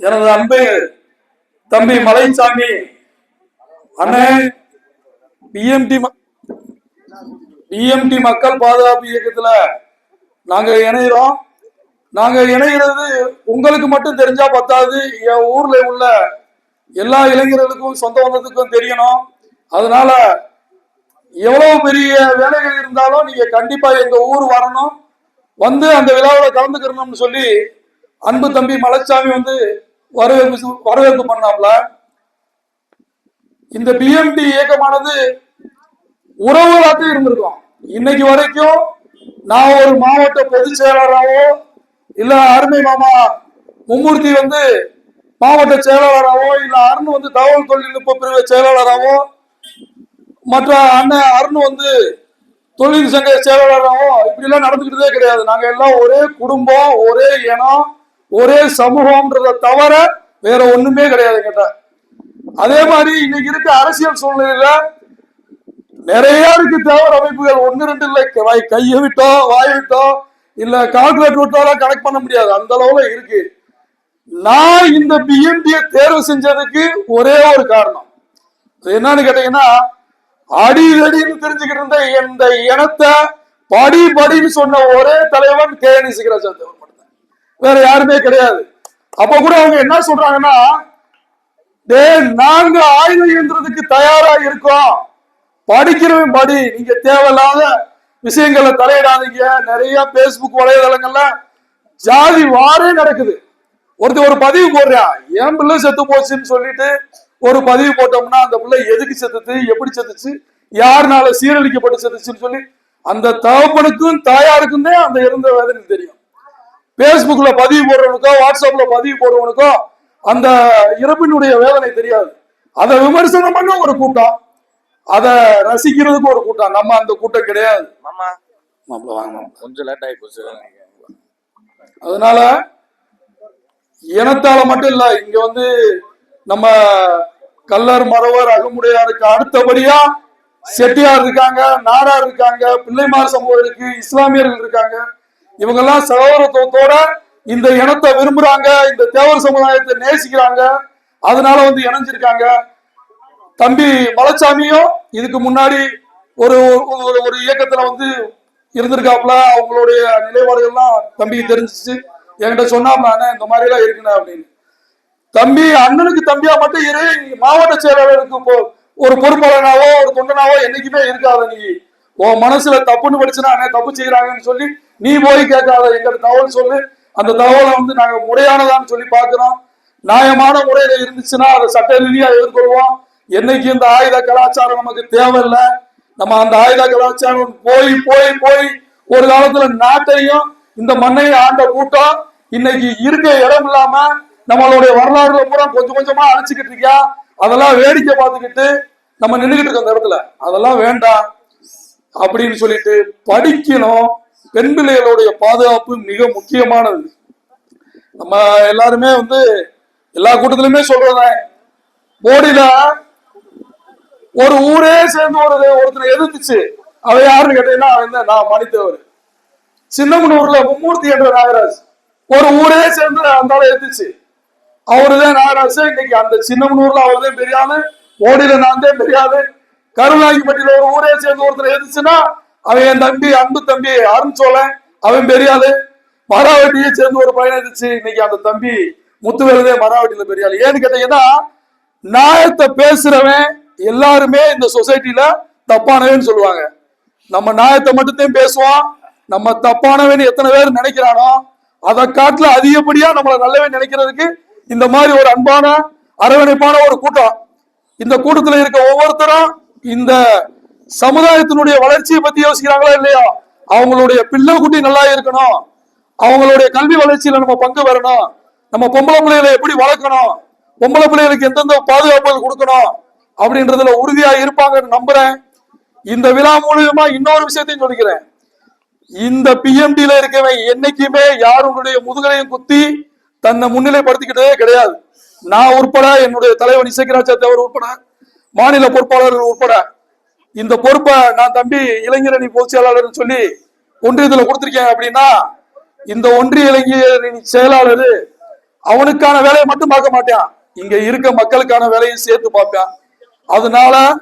எனது அன்பு தம்பி மலைச்சாமி அண்ணே பிஎம்டி பிஎம்டி மக்கள் பாதுகாப்பு இயக்கத்துல நாங்க இணைகிறோம் நாங்க இணைகிறது உங்களுக்கு மட்டும் தெரிஞ்சா பத்தாது. என் ஊர்ல உள்ள எல்லா இளைஞர்களுக்கும் சொந்த பந்தத்துக்கும் தெரியணும். அதனால எவ்வளவு பெரிய வேலைகள் இருந்தாலும் நீங்க கண்டிப்பா எங்க ஊர் வரணும். வந்து அந்த விழாவில் கலந்துக்கிறணும்னு சொல்லி அன்பு தம்பி மலைச்சாமி வந்து வரவேற்பு வரவேற்பு பண்ணாப்ல. இந்த பிஎம்டி இயக்கமானது உறவுகளாக இருந்திருக்கும். இன்னைக்கு வரைக்கும் நான் ஒரு மாவட்ட பொதுச் செயலாளராகவோ இல்ல அருமை மாமா மும்மூர்த்தி வந்து மாவட்ட செயலாளராகவோ இல்ல அருண் வந்து தகவல் தொழில்நுட்ப பிரிவு செயலாளராகவோ மற்ற அண்ணன் அருண் வந்து தொழில் சங்க செயலாளராகவோ இப்படி எல்லாம் நடந்துக்கிட்டதே கிடையாது. நாங்க எல்லாம் ஒரே குடும்பம் ஒரே இனம் ஒரே சமூகம்ன்றத தவிர வேற ஒண்ணுமே கிடையாது கேட்ட அதே மாதிரி இன்னைக்கு இருக்க அரசியல் சூழ்நிலையில நிறைய இருக்கு தேவர் அமைப்புகள். ஒன்னு ரெண்டு இல்லை. வாய் கையை விட்டோ வாய் விட்டோ இல்ல கால்குலேட் விட்டோலாம் கனெக்ட் பண்ண முடியாது. அந்த அளவுல இருக்கு. நான் இந்த பிஎன்டிய தேர்வு செஞ்சதுக்கு ஒரே ஒரு காரணம். என்னன்னு கேட்டீங்கன்னா அடி அடின்னு தெரிஞ்சுக்கிட்டு இருந்த இந்த இனத்தை படி படின்னு சொன்ன ஒரே தலைவன் கே. என். சிகராஜா தேவர் வேற யாருமே கிடையாது. அப்ப கூட அவங்க என்ன சொல்றாங்கன்னா டே நாங்க ஆயுதம் இயந்திரத்துக்கு தயாரா இருக்கோம். படிக்கிறவன் படி. நீங்க தேவையில்லாத விஷயங்களை தலையிடாதீங்க. நிறைய பேஸ்புக் வலைதளங்கள்ல ஜாதி வாரே நடக்குது. ஒருத்தர் ஒரு பதிவு போடுறான் என் பிள்ளை செத்து போச்சுன்னு சொல்லிட்டு ஒரு பதிவு போட்டோம்னா அந்த பிள்ளை எதுக்கு செத்துச்சு? எப்படி செத்துச்சு? யாருனால சீரழிக்கப்பட்டு செத்துச்சுன்னு சொல்லி அந்த தகப்பனுக்கும் தாயாருக்கும் தான் அந்த இருந்த வேதனை தெரியும். பேஸ்புக்ல பதிவு போடுறவனுக்கோ வாட்ஸ்அப்ல பதிவு போடுறவனுக்கோ அந்த இறப்பினுடைய வேதனை தெரியாது. அதை விமர்சனம் பண்ண ஒரு கூட்டம். அதை ரசிக்கிறதுக்கு ஒரு கூட்டம். நம்ம அந்த கூட்டம் கிடையாது. கொஞ்சம் லேட் ஆகி போச்சு. அதனால இனத்தால மட்டும் இல்ல இங்க வந்து நம்ம கல்லர் மறவர் அகமுடையாருக்கு அடுத்தபடியா செட்டியார் இருக்காங்க நாடார் இருக்காங்க பிள்ளைமார் சமூகம் இருக்கு இஸ்லாமியர்கள் இருக்காங்க. இவங்க எல்லாம் சகோதரத்துவத்தோட இந்த இனத்தை விரும்புறாங்க இந்த தேவர் சமுதாயத்தை நேசிக்கிறாங்க அதனால வந்து இணைஞ்சிருக்காங்க. தம்பி மலைச்சாமியும் இதுக்கு முன்னாடி ஒரு ஒரு ஒரு இயக்கத்துல வந்து இருந்திருக்காப்புல அவங்களுடைய நிலைப்பாடுகள்லாம் தம்பிக்கு தெரிஞ்சிச்சு. என்கிட்ட சொன்னாப்ல அண்ணே இந்த மாதிரி எல்லாம் இருக்குண்ணே அப்படின்னு. தம்பி அண்ணனுக்கு தம்பியா மட்டும் இரு மாவட்ட செயலாளருக்கு இப்போ ஒரு பொறுப்பாளனாவோ ஒரு தொண்டனாவோ என்னைக்குமே இருக்காத நீ. உன் மனசுல தப்புன்னு படிச்சுனா அண்ணன் தப்பு செய்யறாங்கன்னு சொல்லி நீ போய் கேட்காத எங்களுக்கு தகவல் சொல்லு. அந்த தகவலை வந்து நாங்க முறையானதான்னு சொல்லி பாக்குறோம் நியாயமான முறையில இருந்துச்சுன்னா அதை சட்ட ரீதியா எதிர்கொள்வோம். என்னைக்கு இந்த ஆயுத கலாச்சாரம் நமக்கு தேவையில்லை. நம்ம அந்த ஆயுத கலாச்சாரம் போய் போய் போய் ஒரு காலத்துல நாட்டையும் இந்த மண்ணையும் ஆண்ட கூட்டம் இன்னைக்கு இருக்க இடம் இல்லாம நம்மளுடைய வரலாறுல பூரா கொஞ்சம் கொஞ்சமா அழிச்சுக்கிட்டு இருக்கியா? அதெல்லாம் வேடிக்கை பார்த்துக்கிட்டு நம்ம நின்றுகிட்டு இருக்கோம் அந்த இடத்துல. அதெல்லாம் வேண்டாம் அப்படின்னு சொல்லிட்டு படிக்கணும். பெண் பிள்ளைகளுடைய பாதுகாப்பு மிக முக்கியமானது. நம்ம எல்லாருமே வந்து எல்லா கூட்டத்திலுமே சொல்றேன் போடியில ஒரு ஊரே சேர்ந்து ஒரு ஒருத்தனை எதிர்த்துச்சு. அவ யாருன்னு கேட்டீங்கன்னா அவன் நான் மணித்தேவர். சின்னமனூர்ல மும்மூர்த்தி என்ற நாகராஜ். ஒரு ஊரே சேர்ந்து அந்த ஆளை எதிர்த்துச்சு. அவருதான் நாகராஜ். இன்னைக்கு அந்த சின்னமனூர்ல அவருதான் பெரியாது மோடியில ஓடியில நான் தான் பெரியாது கருணாகிப்பட்டியில ஒரு ஊரே சேர்ந்து ஒருத்தர் எதிர்த்துச்சுன்னா அவன் என் தம்பி அன்பு தம்பி அருண் சோழன் அவன் பெரியாளு. மராவட்டியே சேர்ந்து ஒரு பையன் இருந்துச்சு. இன்னைக்கு அந்த தம்பி முத்துவேலதே மராவட்டியில பெரியாளு. ஏன்னு கேட்டீங்கன்னா நியாயத்தை பேசுறவன் எல்லாருமே இந்த சொசைட்டில தப்பானவன் சொல்லுவாங்க. நம்ம நியாயத்தை மட்டும்தான் பேசுவோம். நம்ம தப்பானவன் எத்தனை பேர் நினைக்கிறானோ அதை காட்டுல அதிகப்படியா நம்மள நல்லவன் நினைக்கிறதுக்கு இந்த மாதிரி ஒரு அன்பான அரவணைப்பான ஒரு கூட்டம். இந்த கூட்டத்துல இருக்க ஒவ்வொருத்தரும் இந்த சமுதாயத்தினுடைய வளர்ச்சியை பத்தி யோசிக்கிறாங்களா இல்லையா? அவங்களுடைய பிள்ளை குட்டி நல்லா இருக்கணும். அவங்களுடைய கல்வி வளர்ச்சியில நம்ம பங்கு வரணும். நம்ம பொம்பளை பிள்ளைகளை எப்படி வளர்க்கணும்? பொம்பளை பிள்ளைகளுக்கு எந்தெந்த பாதுகாப்புகள் கொடுக்கணும்? அப்படின்றதுல உறுதியா இருப்பாங்கன்னு நம்புறேன். இந்த விழா மூலியமா இன்னொரு விஷயத்தையும் சொல்லிக்கிறேன். இந்த பிஎம்டில இருக்கவன் என்னைக்குமே யாருடைய முதுகலையும் குத்தி தன்னை முன்னிலைப்படுத்திக்கிட்டதே கிடையாது. நான் உட்பட என்னுடைய தலைவன் இசைக்கராஜா தேவர் உட்பட மாநில பொறுப்பாளர்கள் உட்பட இந்த பொறுப்பை நான் தம்பி இளைஞரணி பொதுச் செயலாளர்னு சொல்லி ஒன்றியத்துல கொடுத்திருக்கேன் அப்படின்னா இந்த ஒன்றிய இளைஞரணி செயலாளர் அவனுக்கான வேலையை மட்டும் பார்க்க மாட்டான். இங்க இருக்க மக்களுக்கான வேலையும் சேர்த்து பார்ப்பான். அதனால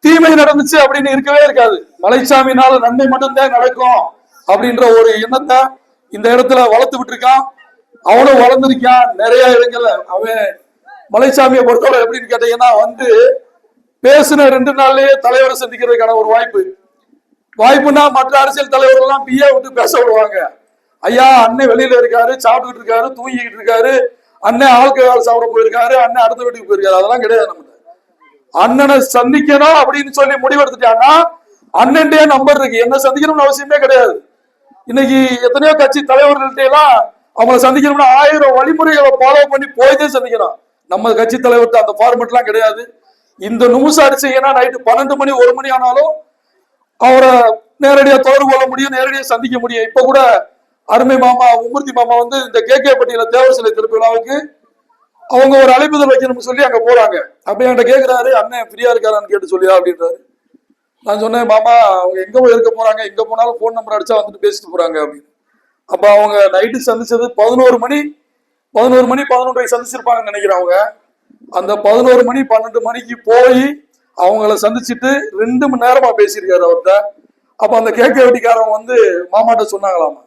தீமை நடந்துச்சு அப்படின்னு இருக்கவே இருக்காது. மலைச்சாமினால நன்மை மட்டும்தான் நடக்கும் அப்படின்ற ஒரு எண்ணத்தை இந்த இடத்துல வளர்த்து விட்டுருக்கான். அவனும் வளர்ந்துருக்கான். நிறைய இடங்கள்ல அவன் மலைச்சாமியை பொறுத்தவரை எப்படின்னு கேட்டீங்கன்னா வந்து பேசின ரெண்டு நாள்லயே தலைவரை சந்திக்கிறதுக்கான ஒரு வாய்ப்பு. வாய்ப்புனா மற்ற அரசியல் தலைவர்கள் எல்லாம் பிஏ விட்டு பேச விடுவாங்க. ஐயா அண்ணன் வெளியில இருக்காரு சாப்பிட்டுக்கிட்டு இருக்காரு தூங்கிக்கிட்டு இருக்காரு. அண்ணன் ஆல்கஹால் சாப்பிட போயிருக்காரு அண்ணன் அடுத்த வீட்டுக்கு போயிருக்காரு. அதெல்லாம் கிடையாது நம்ம அண்ணனை சந்திக்கணும் அப்படின்னு சொல்லி முடிவெடுத்துட்டான்னா அண்ணன்டே நம்பர் இருக்கு. என்ன சந்திக்கணும்னு அவசியமே கிடையாது. இன்னைக்கு எத்தனையோ கட்சி தலைவர்கள்ட்ட எல்லாம் அவங்கள சந்திக்கணும்னா ஆயிரம் வழிமுறைகளை ஃபாலோ பண்ணி போய் சந்திக்கணும். நம்ம கட்சி தலைவர்கிட்ட அந்த ஃபார்மெட் எல்லாம் கிடையாது. இந்த நிமிஷம் அடிச்சீங்கன்னா நைட்டு பன்னெண்டு மணி ஒரு மணி ஆனாலும் அவரை நேரடியா தொடர்பு கொள்ள முடியும் நேரடியா சந்திக்க முடியும். இப்ப கூட அருமை மாமா உமூர்த்தி மாமா வந்து இந்த கே கே பட்டியல தேவர் சிலை திருப்பி விழாவுக்கு அவங்க ஒரு அழைப்புதல் வைக்கணும்னு சொல்லி அங்க போறாங்க. அப்ப என்கிட்ட கேக்குறாரு அண்ணன் ஃப்ரீயா இருக்காரான்னு கேட்டு சொல்லியா? அப்படின்றாரு. நான் சொன்னேன் மாமா அவங்க எங்க போய் இருக்க போறாங்க? எங்க போனாலும் ஃபோன் நம்பர் அடிச்சா வந்துட்டு பேசிட்டு போறாங்க. அப்படின்னு. அப்ப அவங்க நைட்டு சந்திச்சது பதினோரு மணி பதினோரு மணி பதினொன்றை சந்திச்சிருப்பாங்கன்னு நினைக்கிறேன் அவங்க. அந்த பதினோரு மணி பன்னெண்டு மணிக்கு போய் அவங்கள சந்திச்சுட்டு ரெண்டு மணி நேரமா பேசியிருக்காரு அவர்கிட்ட. அப்ப அந்த கேக்க வெட்டிக்காரன் வந்து மாமாட்ட சொன்னாங்களாமா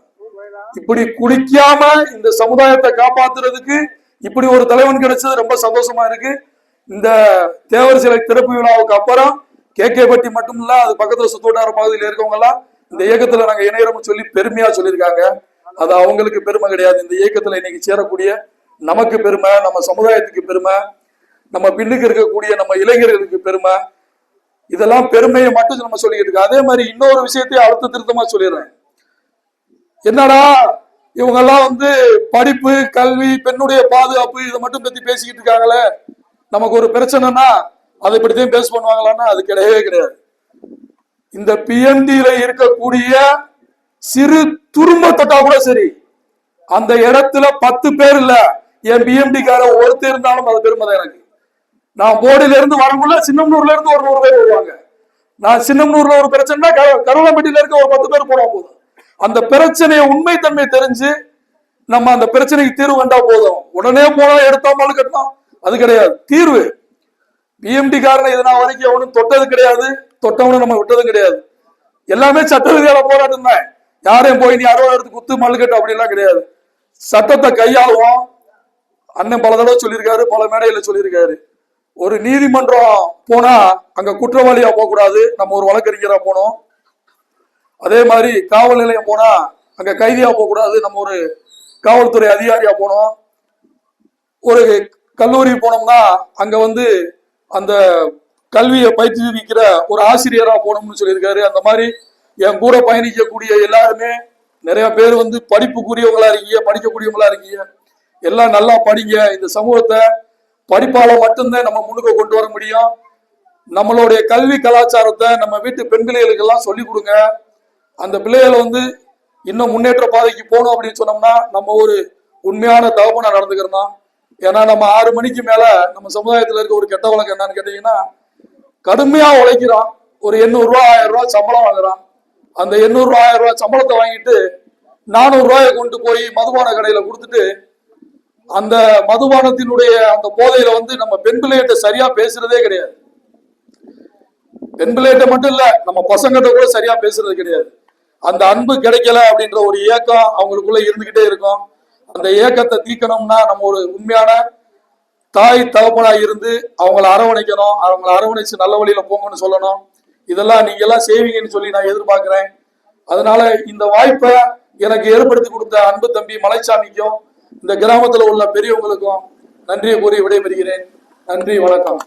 இப்படி குடிக்காம இந்த சமுதாயத்தை காப்பாத்துறதுக்கு இப்படி ஒரு தலைவன் கிடைச்சது ரொம்ப சந்தோஷமா இருக்கு. இந்த தேவர் சிலை திறப்பு விழாவுக்கு அப்புறம் கே கே பட்டி மட்டும் இல்ல அது பக்கத்துல சுத்தோட்டார பகுதியில் இருக்கவங்க எல்லாம் இந்த இயக்கத்துல நாங்க இணையறோம்னு சொல்லி பெருமையா சொல்லியிருக்காங்க. அது அவங்களுக்கு பெருமை கிடையாது. இந்த இயக்கத்துல இன்னைக்கு சேரக்கூடிய நமக்கு பெருமை நம்ம சமுதாயத்துக்கு பெருமை நம்ம பின்னுக்கு இருக்கக்கூடிய நம்ம இளைஞர்களுக்கு பெருமை. இதெல்லாம் பெருமையை மட்டும் நம்ம சொல்லிக்கிட்டு இருக்கோம். அதே மாதிரி இன்னொரு விஷயத்தையும் அழுத்த திருத்தமா சொல்லிடுறேன். என்னடா இவங்க எல்லாம் வந்து படிப்பு கல்வி பெண்ணுடைய பாதுகாப்பு இதை மட்டும் பத்தி பேசிக்கிட்டு இருக்காங்களே? நமக்கு ஒரு பிரச்சனைனா அதை இப்படித்தான் பேச பண்ணுவாங்களான்னா அது கிடையவே கிடையாது. இந்த பிஎன்டில இருக்கக்கூடிய சிறு துரும்ப தொட்டா கூட சரி. அந்த இடத்துல பத்து பேர் இல்ல. என் பிஎம்டி கார ஒருத்தர் இருந்தாலும் அது பெருமை தான் எனக்கு. நான் போடியில இருந்து வரக்குள்ள சின்னம்னூர்ல இருந்து ஒரு நூறு பேர் வருவாங்க. நான் சின்னம்னூர்ல ஒரு பிரச்சனைனா க- கருவலம்பட்டியில இருக்க ஒரு பத்து பேர் போனா போதும். அந்த பிரச்சனையை உண்மைத்தன்மை தெரிஞ்சு நம்ம அந்த பிரச்சனைக்கு தீர்வு கண்டா போதும். உடனே போனா எடுத்தோம் மனு கட்டணும் அது கிடையாது. தீர்வு. பிஎம்டி காரனை இது நான் வரைக்கும் அவனும் தொட்டது கிடையாது. தொட்டவனும் நம்ம விட்டதும் கிடையாது. எல்லாமே சட்ட ரீதியான போராட்டம் தான். யாரையும் போய் நீ அறுபது எடுத்து குத்து மல்லு கட்டு அப்படிலாம் கிடையாது. சட்டத்தை கையாளுவோம் அண்ணன் பல தடவை சொல்லியிருக்காரு பல மேடையில சொல்லியிருக்காரு. ஒரு நீதிமன்றம் போனா அங்க குற்றவாளியா போக கூடாது நம்ம ஒரு வழக்கறிஞரா போனோம். அதே மாதிரி காவல் நிலையம் போனா அங்க கைதியா போக கூடாது நம்ம ஒரு காவல்துறை அதிகாரியா போனோம். ஒரு கல்லூரி போனோம்னா அங்க வந்து அந்த கல்வியை பயிற்றுவிக்கிற ஒரு ஆசிரியரா போனோம்னு சொல்லியிருக்காரு. அந்த மாதிரி என் கூட பயணிக்கக்கூடிய எல்லாருமே நிறைய பேர் வந்து படிப்புக்குரியவங்களா இருக்கீங்க படிக்கக்கூடியவங்களா இருக்கீங்க. எல்லாம் நல்லா படிங்க. இந்த சமூகத்தை படிப்பால மட்டும்தான் நம்ம முன்னுக்கு கொண்டு வர முடியும். நம்மளுடைய கல்வி கலாச்சாரத்தை நம்ம வீட்டு பெண் பிள்ளைகளுக்கெல்லாம் சொல்லி கொடுங்க. அந்த பிள்ளைகள் வந்து இன்னும் முன்னேற்ற பாதைக்கு போகணும் அப்படின்னு சொன்னோம்னா நம்ம ஒரு உண்மையான தகப்பனா நடந்துக்கிறோம் ஏன்னா நம்ம ஆறு மணிக்கு மேல நம்ம சமுதாயத்துல இருக்க ஒரு கெட்ட வழக்கம் என்னன்னு கேட்டீங்கன்னா கடுமையா உழைக்கிறான். ஒரு எண்ணூறு ரூபா ஆயிரம் ரூபாய் சம்பளம் வாங்குறான். அந்த எண்ணூறு ரூபா ஆயிரம் ரூபாய் சம்பளத்தை வாங்கிட்டு நானூறு ரூபாயை கொண்டு போய் மதுபான கடையில கொடுத்துட்டு அந்த மதுபானத்தினுடைய அந்த போதையில வந்து நம்ம பெண் பிள்ளைகிட்ட சரியா பேசுறதே கிடையாது. பெண் பிள்ளைகிட்ட மட்டும் இல்ல நம்ம பசங்கிட்ட கூட சரியா பேசுறது கிடையாது. அந்த அன்பு கிடைக்கல அப்படின்ற ஒரு ஏக்கம் அவங்களுக்குள்ள இருந்துகிட்டே இருக்கும். அந்த ஏக்கத்தை தீக்கணும்னா நம்ம ஒரு உண்மையான தாய் தகப்பனா இருந்து அவங்கள அரவணைக்கணும் அவங்கள அரவணைச்சு நல்ல வழியில போங்கன்னு சொல்லணும். இதெல்லாம் நீங்க எல்லாம் செய்வீங்கன்னு சொல்லி நான் எதிர்பார்க்கிறேன். அதனால இந்த வாய்ப்பை எனக்கு ஏற்படுத்தி கொடுத்த அன்பு தம்பி மலைச்சாமிக்கும் இந்த கிராமத்தில் உள்ள பெரியவங்களுக்கும் நன்றியை கூறி விடைபெறுகிறேன். நன்றி வணக்கம்.